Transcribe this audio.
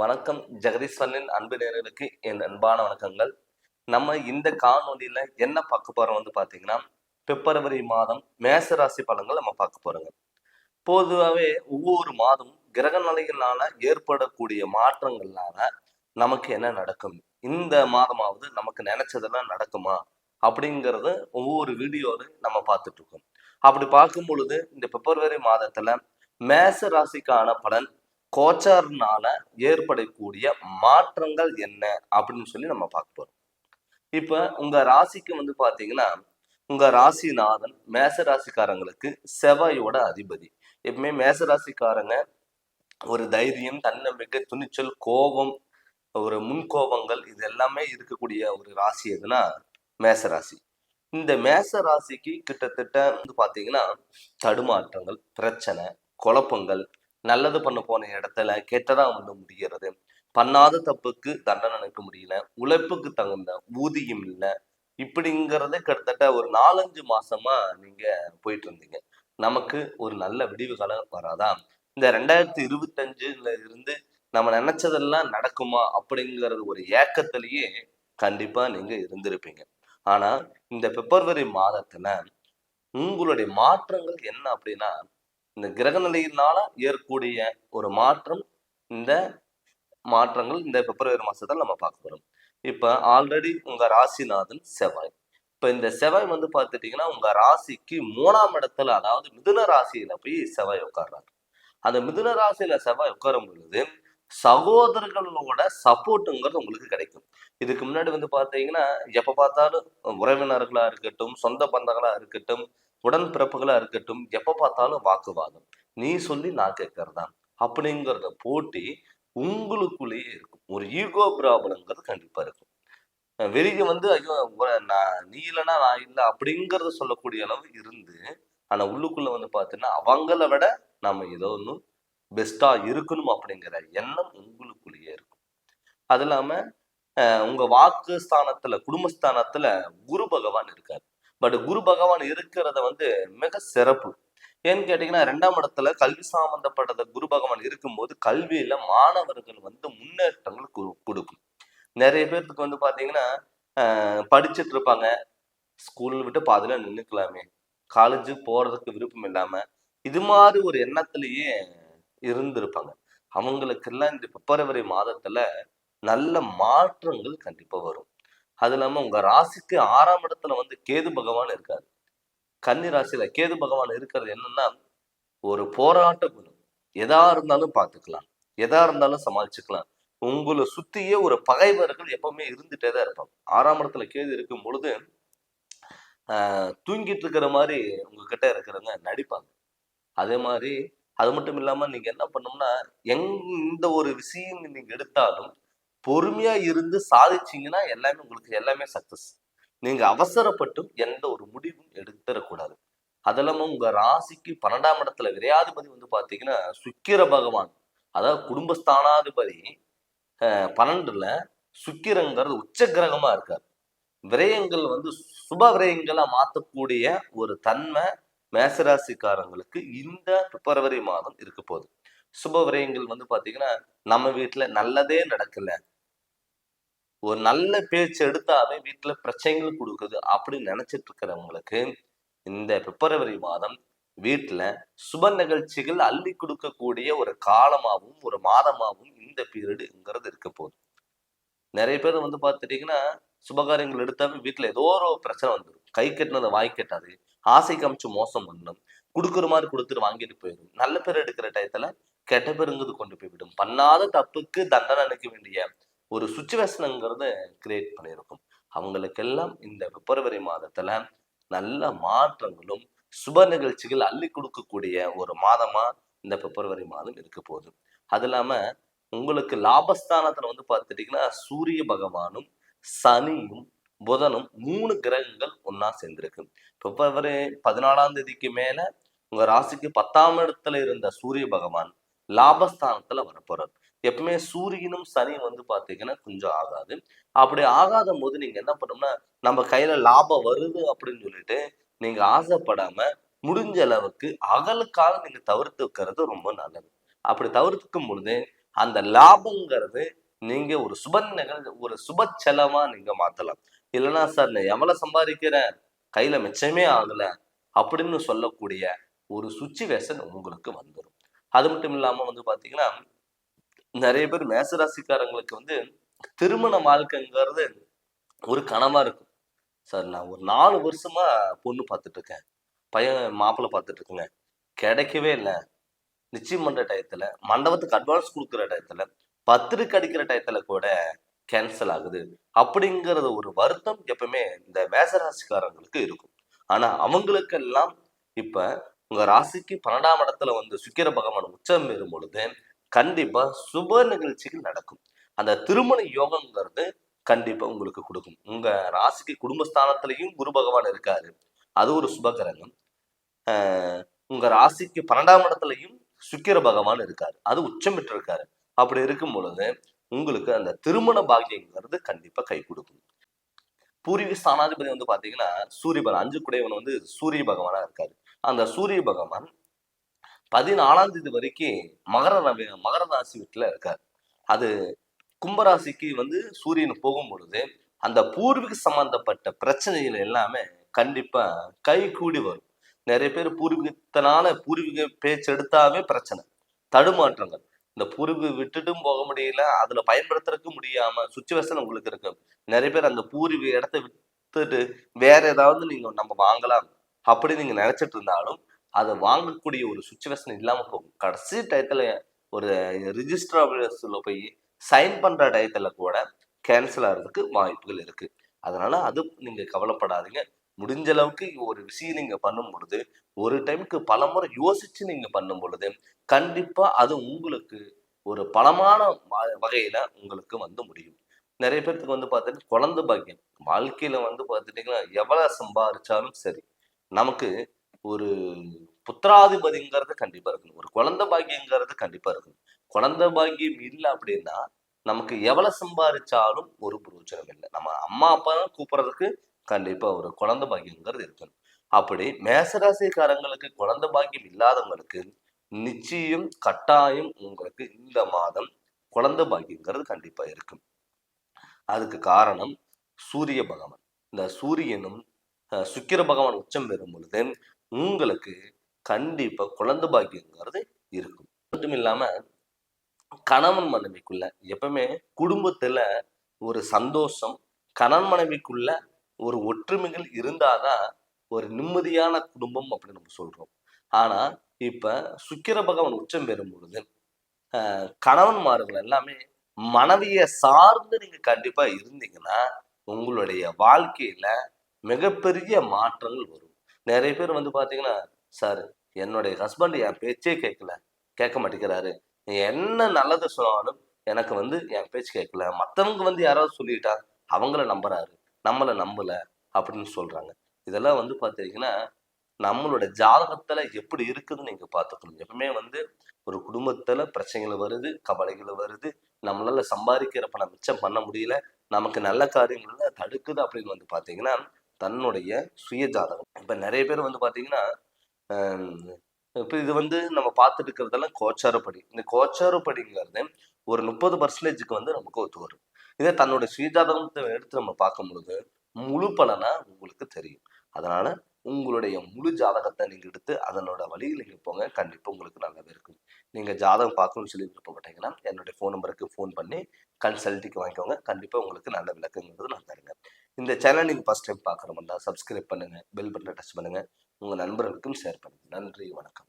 வணக்கம் ஜெகதீஸ்வரனின் அன்பு நேயர்களுக்கு என் அன்பான வணக்கங்கள். நம்ம இந்த காணொலியில என்ன பார்க்க போறோம் வந்து பாத்தீங்கன்னா பிப்ரவரி மாதம் மேச ராசி பலன்கள் நம்ம பார்க்க போறோங்க. பொதுவாகவே ஒவ்வொரு மாதம் கிரக நிலைகளால ஏற்படக்கூடிய மாற்றங்கள்னால நமக்கு என்ன நடக்கும்? இந்த மாதமாவது நமக்கு நினைச்சதெல்லாம் நடக்குமா? அப்படிங்கறது ஒவ்வொரு வீடியோவில் நம்ம பார்த்துட்டு இருக்கோம். அப்படி பார்க்கும் பொழுது இந்த பிப்ரவரி மாதத்துல மேச ராசிக்கான பலன் கோச்சார்னால ஏற்படக்கூடிய மாற்றங்கள் என்ன அப்படின்னு சொல்லி நம்ம பார்க்க போறோம். இப்ப உங்க ராசிக்கு வந்து பாத்தீங்கன்னா உங்க ராசிநாதன் மேச ராசிக்காரங்களுக்கு செவ்வாயோட அதிபதி. எப்பவுமே மேச ராசிக்காரங்க ஒரு தைரியம் தன்னம்பிக்கை துணிச்சல் கோபம் ஒரு முன்கோபங்கள் இது எல்லாமே இருக்கக்கூடிய ஒரு ராசி எதுனா மேச ராசி இந்த மேச ராசிக்கு கிட்டத்தட்ட வந்து பாத்தீங்கன்னா தடுமாற்றங்கள் பிரச்சனை குழப்பங்கள் நல்லது பண்ண போன இடத்துல கெட்டதா வந்து முடிகிறது. பண்ணாத தப்புக்கு தண்டனை அனுக்க முடியல. உழைப்புக்கு தகுந்த ஊதியம் இல்லை. இப்படிங்கிறத கிட்டத்தட்ட ஒரு நாலஞ்சு மாசமா நீங்க போயிட்டு இருந்தீங்க. நமக்கு ஒரு நல்ல விடிவு காலம் வராதா? இந்த ரெண்டாயிரத்தி இருபத்தஞ்சுல இருந்து நம்ம நினைச்சதெல்லாம் நடக்குமா? அப்படிங்கிறது ஒரு ஏக்கத்திலேயே கண்டிப்பா நீங்க இருந்திருப்பீங்க. ஆனா இந்த பிப்ரவரி மாதத்துல உங்களுடைய மாற்றங்கள் என்ன அப்படின்னா இந்த கிரக நிலையினால ஏற்கக்கூடிய ஒரு மாற்றம் இந்த மாற்றங்கள் இந்த பிப்ரவரி மாசத்துல நம்ம பார்க்க போறோம். இப்ப ஆல்ரெடி உங்க ராசிநாதன் செவ்வாய். இப்ப இந்த செவ்வாய் வந்து பாத்துட்டீங்கன்னா உங்க ராசிக்கு மூணாம் இடத்துல அதாவது மிதுன ராசியில போய் செவ்வாய் உட்கார்றாரு. அந்த மிதுன ராசியில செவ்வாய் உட்காரும் பொழுது சகோதரர்களோட சப்போர்ட்டுங்கிறது உங்களுக்கு கிடைக்கும். இதுக்கு முன்னாடி வந்து பார்த்தீங்கன்னா எப்ப பார்த்தாலும் உறவினர்களா இருக்கட்டும் சொந்த பந்தங்களா இருக்கட்டும் உடன்பிறப்புகளா இருக்கட்டும் எப்ப பார்த்தாலும் வாக்குவாதம். நீ சொல்லி நான் கேட்கறதா அப்படிங்கிறத போட்டி உங்களுக்குள்ளேயே இருக்கும். ஒரு ஈகோ ப்ராப்ளம்ங்கிறது கண்டிப்பா இருக்கும். வெளியே வந்து ஐயோ நான் நீ இல்லைன்னா நான் இல்லை அப்படிங்கறத சொல்லக்கூடிய அளவு இருந்து ஆனா உள்ளுக்குள்ள வந்து பார்த்தீங்கன்னா அவங்கள விட நம்ம ஏதோ ஒன்றும் பெஸ்ட்டாக இருக்கணும் அப்படிங்கிற எண்ணம் உங்களுக்குள்ளேயே இருக்கும். அது இல்லாம அஹ், உங்க வாக்கு ஸ்தானத்துல குடும்பஸ்தானத்தில் குரு பகவான் இருக்கார். பட் குரு பகவான் இருக்கிறத வந்து மிக சிறப்பு. ஏன்னு கேட்டீங்கன்னா ரெண்டாம் இடத்துல கல்வி சம்பந்தப்பட்டத குரு பகவான் இருக்கும்போது கல்வியில மாணவர்கள் வந்து முன்னேற்றங்கள் கு- கொடுக்கும். நிறைய பேர்த்துக்கு வந்து பாத்தீங்கன்னா படிச்சுட்டு படிச்சிட்டு இருப்பாங்க. ஸ்கூல் விட்டு பாதில நின்னுக்கலாமே. காலேஜ் போறதுக்கு விருப்பம் இல்லாம இது மாதிரி ஒரு எண்ணத்திலேயே இருந்திருப்பாங்க. அவங்களுக்கெல்லாம் இந்த பிப்ரவரி மாதத்துல நல்ல மாற்றங்கள் கண்டிப்பா வரும். அது இல்லாம உங்க ராசிக்கு ஆறாம் இடத்துல வந்து கேது பகவான் இருக்காரு. கன்னி ராசியில கேது பகவான் இருக்கிறது என்னன்னா ஒரு போராட்ட குணம். எதா இருந்தாலும் பார்த்துக்கலாம் எதா இருந்தாலும் சமாளிச்சுக்கலாம். உங்களை சுத்தியே ஒரு பகைவர்கள் எப்பவுமே இருந்துட்டே தான் இருப்பாங்க. ஆறாம் இடத்துல கேது இருக்கும் பொழுது ஆஹ் தூங்கிட்டு இருக்கிற மாதிரி உங்ககிட்ட இருக்கிறவங்க நடிப்பாங்க. அதே மாதிரி அது மட்டும் இல்லாம நீங்க என்ன பண்ணோம்னா எங் இந்த ஒரு விஷயம் நீங்க எடுத்தாலும் பொறுமையா இருந்து சாதிச்சீங்கன்னா எல்லாமே உங்களுக்கு எல்லாமே சக்சஸ் நீங்க அவசரப்பட்டும் எந்த ஒரு முடிவும் எடுத்துடக்கூடாது அது உங்க ராசிக்கு பன்னெண்டாம் இடத்துல விரையாதிபதி வந்து பாத்தீங்கன்னா சுக்கிர பகவான் அதாவது குடும்பஸ்தானாதிபதி அஹ், பன்னெண்டுல சுக்கிரங்கிறது உச்ச கிரகமா இருக்காரு. விரயங்கள் வந்து சுப விரயங்களா மாத்தக்கூடிய ஒரு தன்மை மேசராசிக்காரங்களுக்கு இந்த பிப்ரவரி மாதம் இருக்க போகுது. சுப விரயங்கள் வந்து பாத்தீங்கன்னா நம்ம வீட்டுல நல்லதே நடக்கல. ஒரு நல்ல பேச்சு எடுத்தாவே வீட்டுல பிரச்சனைகள் கொடுக்குது அப்படின்னு நினைச்சிட்டு இருக்கிறவங்களுக்கு இந்த பிப்ரவரி மாதம் வீட்டுல சுப நிகழ்ச்சிகள் அள்ளி கொடுக்கக்கூடிய ஒரு காலமாகவும் ஒரு மாதமாகவும் இந்த பீரியடுங்கிறது இருக்க போகுது. நிறைய பேர் வந்து பார்த்துட்டீங்கன்னா சுபகாரியங்கள் எடுத்தாவே வீட்டுல ஏதோ ஒரு பிரச்சனை வந்துடும் கை கட்டினதை வாய் கட்டாது ஆசை காமிச்சு மோசம் பண்ணணும் கொடுக்குற மாதிரி கொடுத்துட்டு வாங்கிட்டு போயிடும் நல்ல பேர் எடுக்கிற டயத்துல கெட்ட பேருங்கிறது கொண்டு போய் விடும் பண்ணாத தப்புக்கு தண்டனை அளிக்க வேண்டிய ஒரு சுச்சுவேஷனுங்கிறத கிரியேட் பண்ணியிருக்கும். அவங்களுக்கெல்லாம் இந்த பிப்ரவரி மாதத்துல நல்ல மாற்றங்களும் சுப நிகழ்ச்சிகள் அள்ளி கொடுக்கக்கூடிய ஒரு மாதமா இந்த பிப்ரவரி மாதம் இருக்க போகுது. அது இல்லாம உங்களுக்கு லாபஸ்தானத்துல வந்து பார்த்துட்டீங்கன்னா சூரிய பகவானும் சனியும் புதனும் மூணு கிரகங்கள் ஒன்னா சேர்ந்திருக்கு. பிப்ரவரி பதினாலாம் தேதிக்கு மேல உங்க ராசிக்கு பத்தாம் இடத்துல இருந்த சூரிய பகவான் லாபஸ்தானத்துல வரப்போறார். எப்பவுமே சூரியனும் சனியும் வந்து பார்த்தீங்கன்னா கொஞ்சம் ஆகாது. அப்படி ஆகாத போது நீங்க என்ன பண்ணோம்னா நம்ம கையில லாபம் வருது அப்படின்னு சொல்லிட்டு நீங்க ஆசைப்படாம முடிஞ்ச அளவுக்கு அகலுக்காக நீங்க தவிர்த்து வைக்கிறது ரொம்ப நல்லது. அப்படி தவிர்த்துக்கும் பொழுது அந்த லாபங்கிறது நீங்க ஒரு சுப நிகழ் ஒரு சுப செலவா நீங்க மாத்தலாம். இல்லைன்னா சார் நான் எவ்வளவு சம்பாதிக்கிறேன்? கையில மிச்சமே ஆகல. அப்படின்னு சொல்லக்கூடிய ஒரு சுச்சுவேஷன் உங்களுக்கு வந்துடும் அது மட்டும் இல்லாம வந்து பாத்தீங்கன்னா நிறைய பேர் மேசராசிக்காரங்களுக்கு வந்து திருமண வாழ்க்கைங்கிறது ஒரு கனவா இருக்கும். சார் நான் ஒரு நாலு வருஷமா பொண்ணு பார்த்துட்டு இருக்கேன் பையன் மாப்பிள்ளை பார்த்துட்டு இருக்கேங்க கிடைக்கவே இல்லை. நிச்சயம் பண்ற டயத்துல மண்டபத்துக்கு அட்வான்ஸ் கொடுக்குற டயத்துல பத்திரிக்கை அடிக்கிற டயத்துல கூட கேன்சல் ஆகுது. அப்படிங்கறது ஒரு வருத்தம் எப்பவுமே இந்த மேசராசிக்காரங்களுக்கு இருக்கும். ஆனா அவங்களுக்கெல்லாம் இப்ப உங்க ராசிக்கு பன்னெண்டாம் இடத்துல வந்து சுக்கிர பகவான் உச்சம் பெறும் பொழுது கண்டிப்பா சுப நிகழ்ச்சிகள் நடக்கும். அந்த திருமண யோகங்கிறது கண்டிப்பா உங்களுக்கு கொடுக்கும். உங்க ராசிக்கு குடும்பஸ்தானத்திலையும் குரு பகவான் இருக்காரு. அது ஒரு சுபகரங்கம் ஆஹ் உங்க ராசிக்கு பன்னெண்டாம் இடத்துலயும் சுக்கிர பகவான் இருக்காரு. அது உச்சம் பெற்று இருக்காரு அப்படி இருக்கும் பொழுது உங்களுக்கு அந்த திருமண பாக்கியங்கிறது கண்டிப்பா கை கொடுக்கும். பூர்வீக ஸ்தானாதிபதி வந்து பாத்தீங்கன்னா சூரிய பகவான் அஞ்சு குடையவன் வந்து சூரிய பகவானா இருக்காரு. அந்த சூரிய பகவான் பதினாலாம் தேதி வரைக்கும் மகர ரவி- மகர ராசி வீட்டுல இருக்காரு. அது கும்பராசிக்கு வந்து சூரியன் போகும் பொழுது அந்த பூர்வீக சம்பந்தப்பட்ட பிரச்சனைகள் எல்லாமே கண்டிப்பா கை கூடி வரும். நிறைய பேர் பூர்வீகத்தினால பூர்வீக பேச்சு எடுத்தாவே பிரச்சனை. தடுமாற்றங்கள். இந்த பூர்வீக விட்டுட்டும் போக முடியல அதுல பயன்படுத்துறதுக்கு முடியாம சுச்சுவேஷன் உங்களுக்கு இருக்கு. நிறைய பேர் அந்த பூர்வீக இடத்த விட்டுட்டு வேற ஏதாவது நீங்க நம்ம வாங்கலாம் அப்படி நீங்க நினைச்சிட்டு இருந்தாலும் அதை வாங்கக்கூடிய ஒரு சுச்சுவேஷன் இல்லாமல் போகும் கடைசி டயத்தில் ஒரு ரிஜிஸ்டர் ஆஃபீஸில் போய் சைன் பண்ணுற டயத்தில் கூட கேன்சல் ஆகிறதுக்கு வாய்ப்புகள் இருக்குது அதனால் அது நீங்கள் கவலைப்படாதீங்க. முடிஞ்ச அளவுக்கு ஒரு விஷயம் நீங்கள் பண்ணும் பொழுது ஒரு டைமுக்கு பல முறை யோசித்து நீங்கள் பண்ணும் பொழுது கண்டிப்பாக அது உங்களுக்கு ஒரு பலமான வ- உங்களுக்கு வந்து முடியும். நிறைய பேர்த்துக்கு வந்து பார்த்துட்டு குழந்தை பாக்கியம். வாழ்க்கையில் வந்து பார்த்துட்டிங்கன்னா எவ்வளோ சம்பாதிச்சாலும் சரி நமக்கு ஒரு புத்திராதிபதிங்கிறது கண்டிப்பா இருக்கணும். ஒரு குழந்தை பாக்கியங்கிறது கண்டிப்பா இருக்கணும். குழந்தை பாக்கியம் இல்லை அப்படின்னா நமக்கு எவ்வளவு சம்பாதிச்சாலும் ஒரு பிரயோஜனம் இல்லை. நம்ம அம்மா அப்பா கூப்பிடுறதுக்கு கண்டிப்பா ஒரு குழந்தை பாக்கியங்கிறது இருக்கணும். அப்படி மேசராசிக்காரங்களுக்கு குழந்தை பாக்கியம் இல்லாதவங்களுக்கு நிச்சயம் கட்டாயம் உங்களுக்கு இந்த மாதம் குழந்தை பாக்கியங்கிறது கண்டிப்பா இருக்கும். அதுக்கு காரணம் சூரிய பகவான். இந்த சூரியனும் அஹ், சுக்கிர பகவான் உச்சம் பெறும் பொழுது உங்களுக்கு கண்டிப்பா குழந்தை பாக்கியங்கிறது இருக்கும். மட்டும் இல்லாமல் கணவன் மனைவிக்குள்ள எப்பவுமே குடும்பத்துல ஒரு சந்தோஷம் கணவன் மனைவிக்குள்ள ஒரு ஒற்றுமைகள் இருந்தாதான் ஒரு நிம்மதியான குடும்பம் அப்படின்னு நம்ம சொல்றோம். ஆனா இப்ப சுக்கிர பகவான் உச்சம் பெறும் பொழுது கணவன்மார்கள் எல்லாமே மனைவியை சார்ந்து நீங்க கண்டிப்பா இருந்தீங்கன்னா உங்களுடைய வாழ்க்கையில மிகப்பெரிய மாற்றங்கள் வரும். நிறைய பேர் வந்து பார்த்தீங்கன்னா சார் என்னுடைய ஹஸ்பண்ட் என் பேச்சே கேட்கல. கேட்க மாட்டேங்கிறாரு. என்ன நல்லது சொன்னாலும் எனக்கு வந்து என் பேச்சு கேட்கல. மற்றவங்க வந்து யாராவது சொல்லிட்டா அவங்கள நம்புறாரு. நம்மளை நம்பல அப்படின்னு சொல்றாங்க. இதெல்லாம் வந்து பார்த்தீங்கன்னா நம்மளோட ஜாதகத்துல எப்படி இருக்குதுன்னு நீங்க பார்த்துக்கணும். எப்பவுமே வந்து ஒரு குடும்பத்துல பிரச்சனைகள் வருது கவலைகள் வருது. நம்மளால சம்பாதிக்கிற பணம் மிச்சம் பண்ண முடியல. நமக்கு நல்ல காரியங்கள்ல தடுக்குது அப்படின்னு வந்து பாத்தீங்கன்னா தன்னுடைய சுய ஜாதகம் இப்போ நிறைய பேர் வந்து பார்த்தீங்கன்னா இப்போ இது வந்து நம்ம பார்த்துட்டு இருக்கிறதெல்லாம் கோச்சாரப்படி. இந்த கோச்சாரப்படிங்கிறது ஒரு முப்பது பர்சன்டேஜுக்கு வந்து நமக்கு ஒத்து வரும். இதே தன்னுடைய சுயஜாதகத்தை எடுத்து நம்ம பார்க்கும் பொழுது முழு பலனா உங்களுக்கு தெரியும். அதனால உங்களுடைய முழு ஜாதகத்தை நீங்கள் எடுத்து அதனோட வழியில் நீங்கள் போங்க. கண்டிப்பாக உங்களுக்கு நல்லாவே இருக்கும். நீங்கள் ஜாதகம் பார்க்கணும்னு சொல்லி விருப்பப்பட்டீங்கன்னா என்னுடைய ஃபோன் நம்பருக்கு ஃபோன் பண்ணி கன்சல்ட்டிக்கு வாங்கிக்கோங்க. கண்டிப்பாக உங்களுக்கு நல்ல விளக்கங்கிறது நான் தருங்க. இந்த சேனல் நீங்கள் ஃபஸ்ட் டைம் பார்க்குற மாதிரி சப்ஸ்கிரைப் பண்ணுங்கள் பெல் பட்டனை டச் பண்ணுங்கள் உங்கள் நண்பர்களுக்கும் ஷேர் பண்ணுங்கள் நன்றி. வணக்கம்.